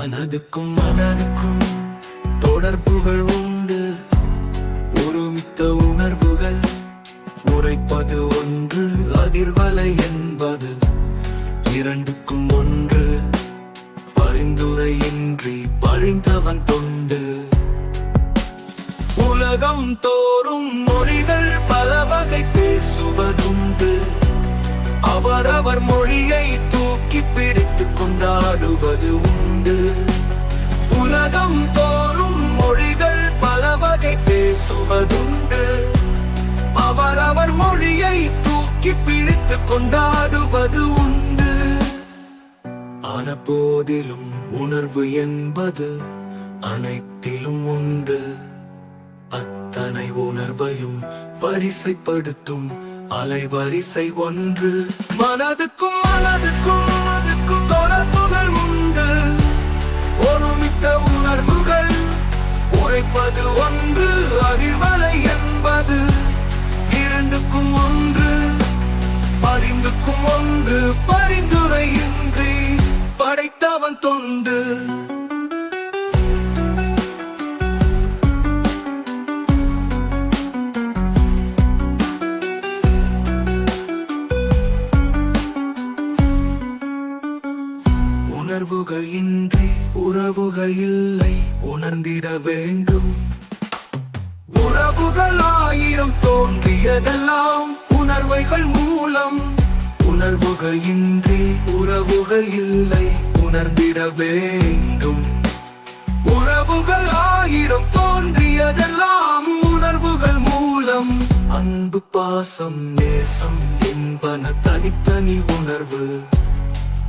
மனதுக்கும் மனதுக்கும் தொடர்புகள் உண்டு. ஒருமித்த உணர்வுகள் உரைப்பது ஒன்று அதிர்வலை என்பது இரண்டுக்கும் ஒன்று. பரிந்துரையின்றி பழிந்தவன் தொண்டு. உலகம் தோறும் மொழிகள் பல வகை பேசுவதுண்டு. அவரவர் மொழியை தூ பார்த்து கொண்டாடுவது உண்டு. ஆன போதிலும் உணர்வு என்பது அனைத்திலும் உண்டு. அத்தனை உணர்வையும் வரிசைப்படுத்தும் அலைவரிசை ஒன்று. மனதுக்கும் மனதுக்கும் மனதுக்கும் அவன் தொண்டு. உணர்வுகள் இன்றி உறவுகள் இல்லை உணர்ந்திட வேண்டும். உறவுகள் ஆயிரம் தோன்றியதெல்லாம் உணர்வைகள் மூலம். உணர்வுகள் இன்றி உறவுகள் இல்லை உணர்ந்திட வேண்டும். உறவுகள் ஆயிரம் தோன்றியதெல்லாம் உணர்வுகள் மூலம். அன்பு பாசம் நேசம் என்பன தனித்தனி உணர்வு.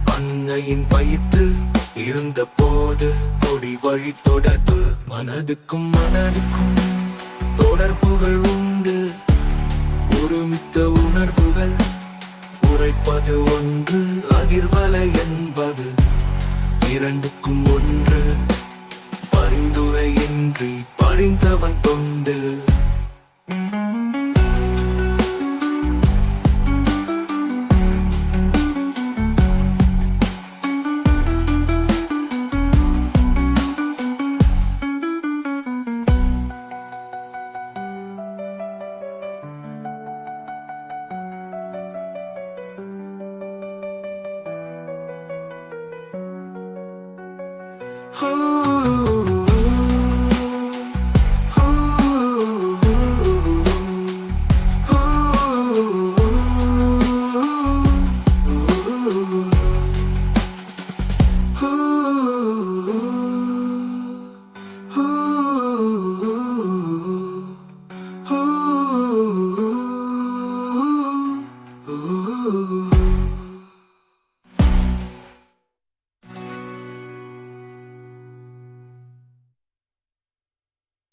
அன்னையின் வயிற்று இருந்த போது கொடி வழி தொடர்பு மனதுக்கும் மனதுக்கும் தொடர்புகள் உண்டு. இரண்டுக்கும் ஒன்று. பரிந்துரையின்றி பறிந்தவன் தொண்டு Who?